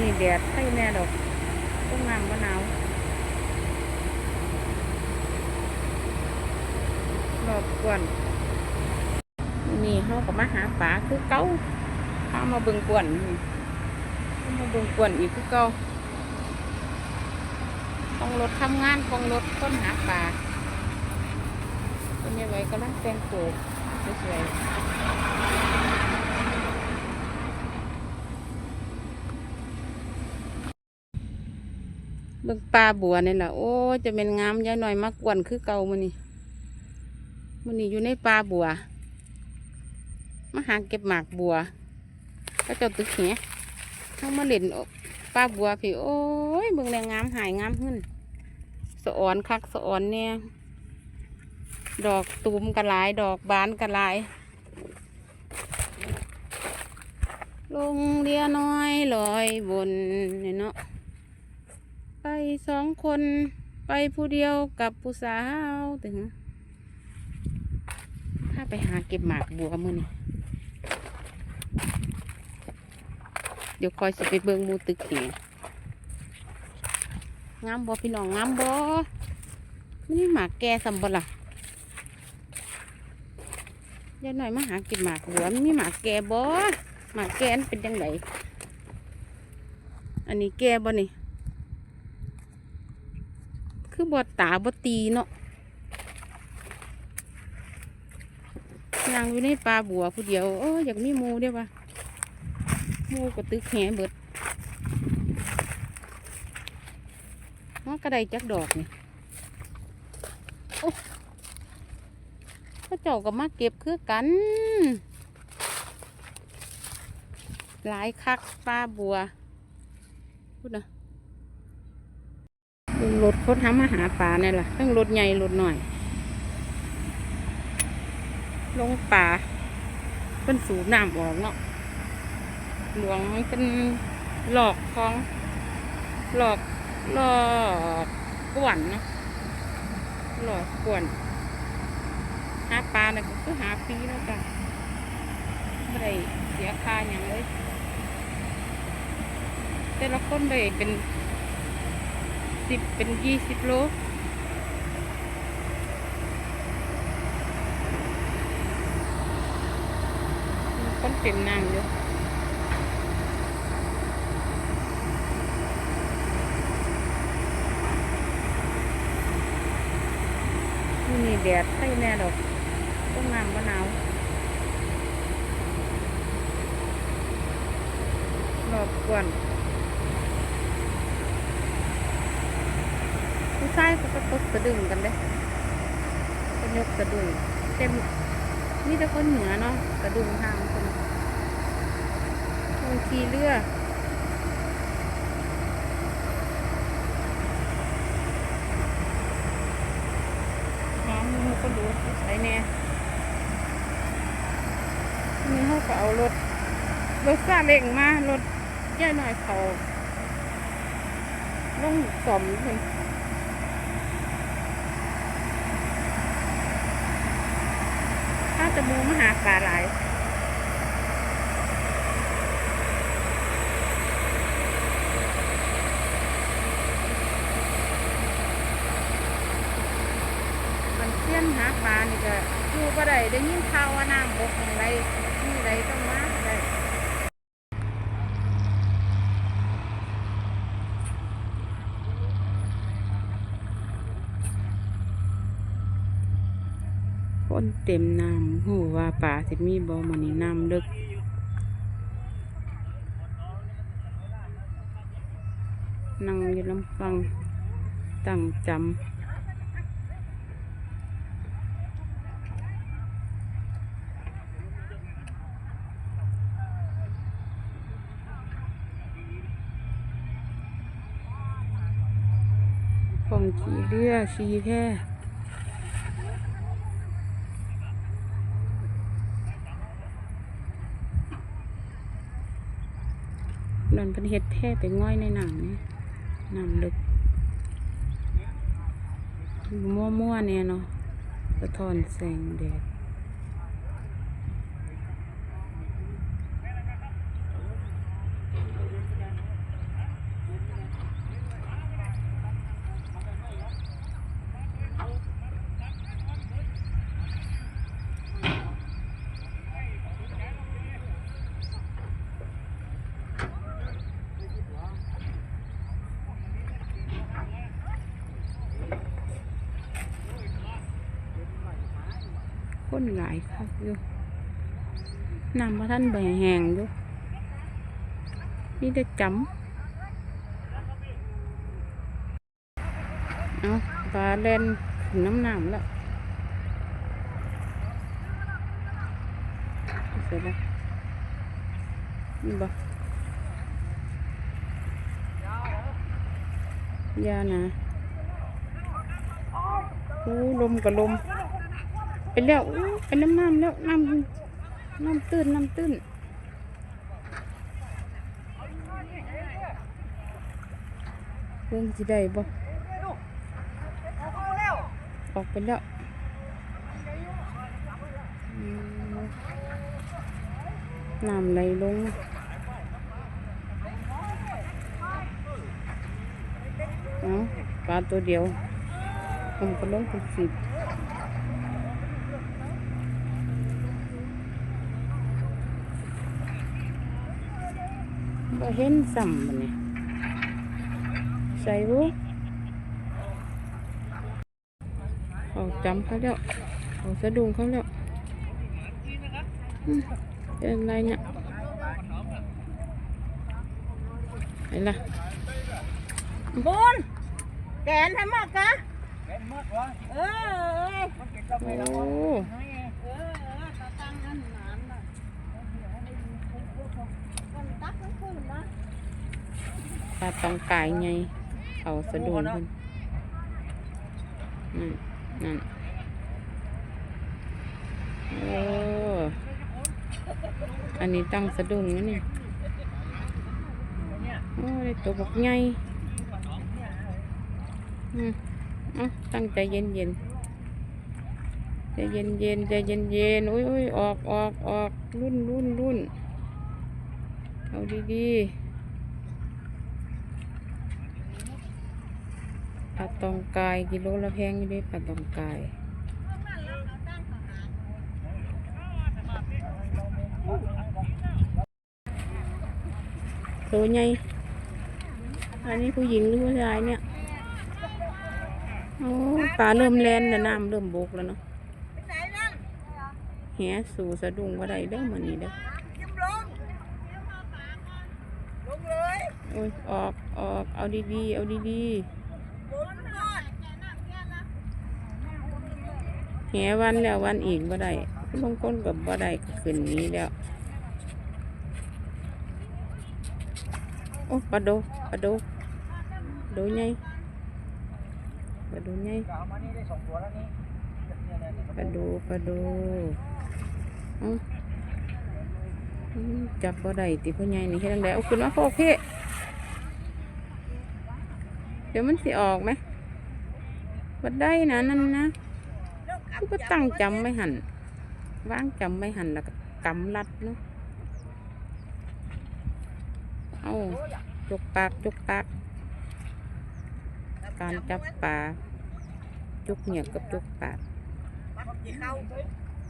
นี่แดดให้แน่ดอกต้องน้ำมะนาวรอบกวนนี่เขาก็มาหาปลาคือเก้าข้ามาเบิ่งกวนนี่เข้ามาเบิ่งกวนอีกคือเก้าต้องรถทำงานต้องรถค้นหาปลาเป็นยังไงกำลังแต่งตัวสวยๆ เบิ่งปลาบัวนี่แหละโอ้จะเป็นงามยายหน่อยมากวนคือเก่ามันนี่มันนี่อยู่ในปลาบัวมาหาเก็บหมากบัวก็เจ้าตึกเหี้ยเข้ามาเล่นปลาบัวพี่โอ้ยเบิ่งแรงงามหายงามขึ้นสะออนคักสะออนเนี่ยดอกตูมกระลาย ดอกบานกระลาย ลงเรือน้อยลอยบนเนี่ยเนาะ ไปสองคนไปผู้เดียวกับผู้สาวถึงถ้าไปหาเก็บหมากบัวมือนี่เดี๋ยวคอยสิไปเบิงมูตึกแหงงามบ่พี่น้องงามบ่ไม่หมากแก่สำบ่ล่ะยายหน่อยมาหาเก็บหมากบัวมีหมากแก่บ่หมากแก่อันเป็นยังไงอันนี้แก่บ่นี่ คือบอตาบดตีเนาะยางอยู่ในปลาบัวผู้เดียวโอ้อยากมีมูเด้อวะมูก็ตึกแหเบิดมันกระไดจักดอกนี่โอ้พระเจ้าก็มาเก็บคือกัน หลายคักปลาบัวพูดนะ รถเขาทำมาหาปลาเนี่ยล่ะทั้งรถใหญ่รถหน่อย ลงป่าเป็นสูบน้ำออกเนาะหลวงมันเป็นหลอกคลอง หลอกหลอกกวนเนาะหลอกกวนหาปลาเนี่ยก็คือหาฟรีแล้วจ้ะไม่ได้เสียค่าอย่างเลยแต่ละคนได้เป็น สิบเป็นยี่สิบโลคนเต็มนางอยู่นี่แดดให้แน่ดอกต้องน้ำมะนาวรอบกวน ผู้ชายเขาก็ตกสะดึงกันเด้ก็ยกสะดึงเต็มมีแต่คนเหนือเนาะกระดุงทางคนคนขี่เรือน้องมันก็ดูใช้แน่นี่เขาก็เอารถรถซาเล้งมารถย่าหน่อยเขาลงสมเพิ่น ตะมูมาหาปลาหลายมันเชี่ยนหาปลานี่ก็อยู่ก็ได้ได้ยินข่าวว่าน้ำบกของไรที่ไรต้องมาได้คน เต็มน้ำหูว่าปลาสิมีบ่มันนี่น้ำลึกนั่งอยู่ลำฟังตั้งจำฟองขี่เรือขี่แค่ นั่นเป็นเห็ดแพ่ไปง่อยในหนังนี่น้ำลึกมั่วๆเนี่ยเนาะสะท้อนแสงแดด คนหลายคักอยู่น้ำพระท่านใบแห้งอยู่มีแต่จำเอาปลาเล่นขึ้นน้ำน้ำแล้วเสร็จแล้วนี่บ่ยานะโอ้ลมกับลม ไปแล้วอู้ไปน้ำน้ำแล้วน้ำน้ำตื้นน้ำตื้นเรื่องสิได้บ่ออกไปแล้วน้ำไหลลงเอาปลาตัวเดียวผมก็ลงเป็นสิบ บ่เห็นซ้ำบัดนี้ใส่บุเขาจำเขาแล้วเขาสะดุ้งเขาแล้วอืมเป็นไรเนี่ยไหนล่ะบุญแกนทำมากกะเออโอ้เออเออตาตั้งนั่นหนานน่ะคนตักทั้งคืนนะ ปลาตองกายไงเขาสะดุ้งเพิ่นนั่นนั่นโอ้อันนี้ตั้งสะดุ้งนะนี่โอ้ได้ตัวบักใหญ่อืมเอะตั้งใจเย็นเย็นๆใจเย็นเย็นๆใจเย็นเย็นๆอุ้ยอุ้ยออกออกออกรุ่นรุ่นรุ่นเอาดีๆ ปลาตองกายกิโลละแพงอยู่ด้ปลาตองกายตัวใหญ่อันนี้ผู้หญิงหรือผู้ชายเนี่ยโอ้ปลาเริ่มแลนแล้วน้ำเริ่มบกแล้วเนาะไปไหนนั่นแหสู่สะดุ้งว่าได้เด้อมันนี่เด้อโอ้ยออกออกเอาดีๆเอาดีบุญทอด ๆ แหวันแล้ววันอีกว่ได้บางคนกับว่ได้ก็ขึ้นนี้แล้ว โอ้ปลาโดปลาโดโดใหญ่ปลาโดใหญ่ามานี่ได้สองตัวแล้วนี่ปลาโดปลาโดจับบ่ได้ติพ่อใหญ่นี่เฮ็ดจังไดเอาขึ้นมาโคกเพ่เดี๋ยวมันสิออกไหมบ่ได้นะนั่นนะ คือบ่ตั้งจำไม่หันวางจำไม่หันแล้วก็กำลัดเนาะเอาจกปากจกปาก การจับปลาจุกเหนียกกับจุกปากเข้า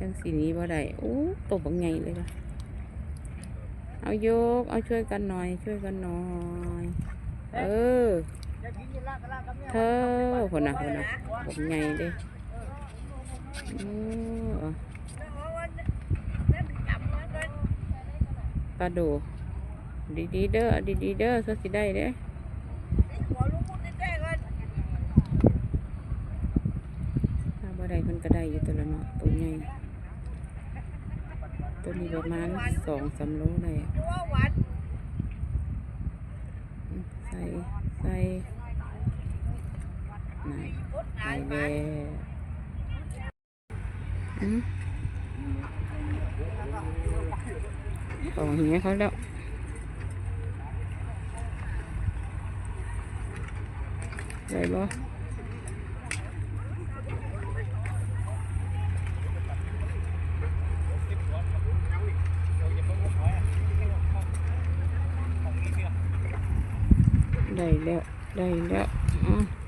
จังสีนี้บ่ได้โอ้ตัวบังไงเลยค่ะเอายก เอาช่วยกันหน่อย ช่วยกันหน่อย เออ เธอคนน่ะคนน่ะบังไงเด้โอ้ ปลาดู ดีๆเด้อดีๆเด้อสักสิได้เด้ถ้าบ่ได้คนก็ได้อยู่ตัวละเนาะตัวใหญ่ตัวนี้ประมาณสองสามโลได้อะใส่ ใส่ไหนใส่แล้วอืมของเหี้ยเ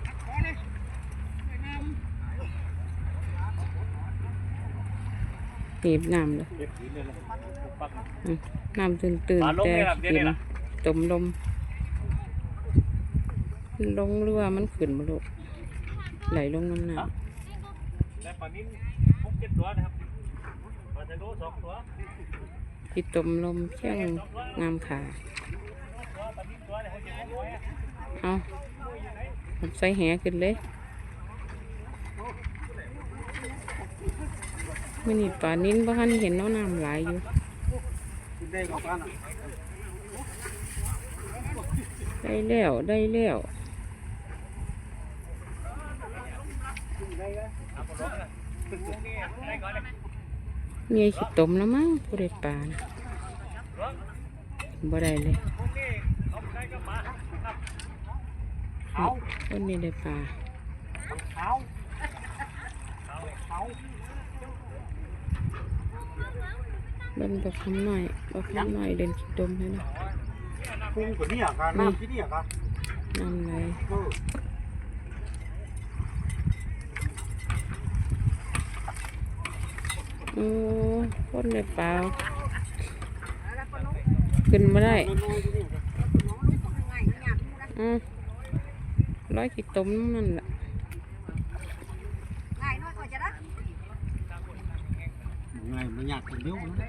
ขาแล้วได้บ่ได้แล้วได้แล้วอะเก็บน้ำเลยอืมน้ำตื่นตื่นปลาลงแต่เลยครับเดี๋ยวกินี้นนะจมลมลงเรือมันขึ้นมาลูกไหลลงน้ำน้และปลานิ่มพกเจ็ดตัวนะครับำขีดตมลมเชียงงามขาเอาผมใส่แหขึ้นเลย มื่อนี้ป่านิ้นบ้านเห็นน้องน้ำไหลอยู่ได้แล้ว ได้แล้วเมียขีดตมแล้วมั้งผู้ใดปลานะบ่ได้เลยคนนี้ได้ปลา เขาเขาเบิ่งบักคำหน่อยบักคำหน่อยเดินขีดตมให้นะพุ่งกว่านี้อะกันน้ำที่นี่อะกันน้ำไหลเออโอ้คนได้ปลาขึ้นมาได้อืมร้อยขีดต้มนั่นแหละ ไงมันอยากกินเดียวนะ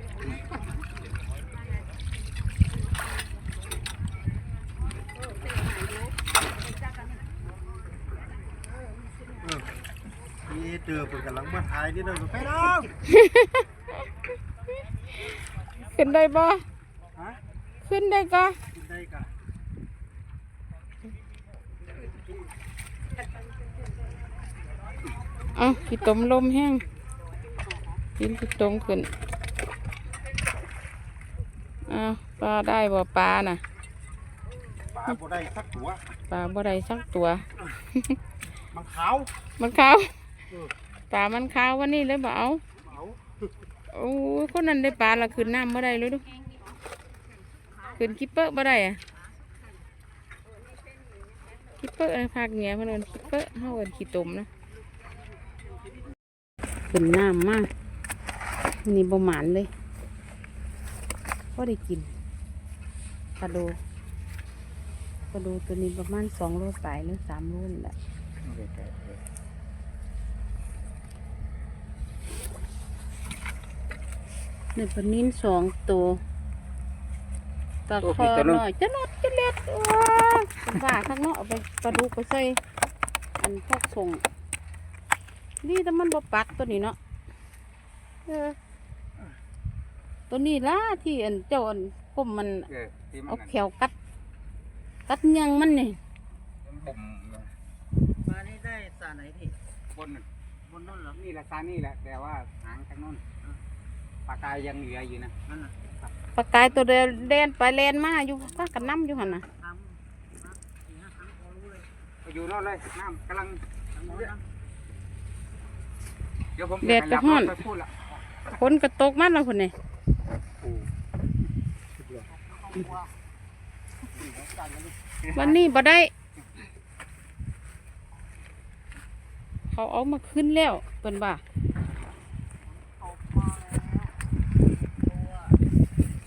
เออนี่เจอเปิดกำลังมาถ่ายนี่เลยไปแล้วขึ้นได้บ่ฮะขึ้นได้ก็กินได้กะอะขีดต้มลมแห้ง กินขีดต้มขึ้นอะปลาได้บ่ปลาน่ะปลาบ่ได้สักตัวปลาบ่ได้สักตัว มันขาวมันขาวเออปลามันขาววันนี้เลยบ่เอาเอาโอ้ยคนนั้นได้ปลาละขึ้นน้ำบ่ได้เลยดูขึ้นคิปเปอร์บ่ได้อะคิปเปอร์ในภาคเหนือเพนเอินคิปเปอร์เฮาเอินขี้ตมนะขึ้นน้ำมาก นี่บ่หมานเลยก็ได้กินปลาโดปลาโดตัวนี้ประมาณสองโลสายหรือสามโลนี่แหละในปลานิ้นสองตัวตะคอหน่อยจะนดจะเล็ดว้าว่าข้างนอกเอาไปปลาดุกไปใส่อันพวกส่งนี่แต่มันบ่ปักตัวนี้เนาะเออ ตัวนี้ล่ะที่อันเจ้าอันผมมันเออที่มัเอานแขวกัด กัดยังมันนี่บุ่มปลานี่ได้สาไหนพี่บนบนนั่นเหรอนี่แหละซานี่แหละแต่ว่าหางทางโน้นปลากายยังเหลืออยู่นะนั่นน่ะปลากายตัวเดียวเดนไปเลนมาอยู่ป้ากันน้ำอยู่หันน่ะทำสี่ห้าครั้งพอรู้เลยไปอยู่โน่นเลยน้ำกำลัง ทำหมดนะเดี๋ยวผมแดดจะฮ้อนไปพูดละคนกระตกมันแล้วคนนี้ วันนี้บ่ได้ เขาเอามาขึ้นแล้วเป็นบ่า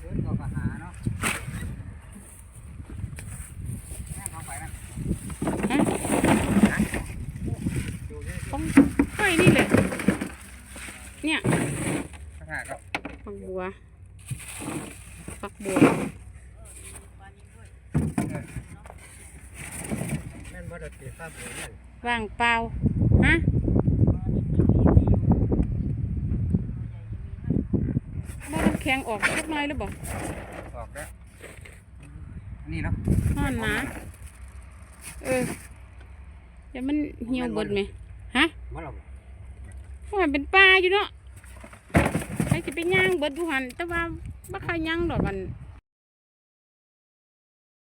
เดินก็มาหาเนาะแม่เข้าไปนะ ฮะต้องไข่นี่แหละ เนี่ย ข้างหน้าก็ ฝักบัวฝักบัว แม่น ว่าจะเสียค่าเสียเงินว่างเปล่า ฮะ บ่น้ำแข็งออกสักหน่อยหรือบ่ออกแล้วนี่เนาะห้อนหนาเออเดี๋ยวมันเหี่ยวเบิดไหมฮะมาหรอเพราะมันเป็นปลาอยู่เนาะใครจะไปย่างเบิดอยู่หันแต่ว่าบ่ใครย่างดอกกัน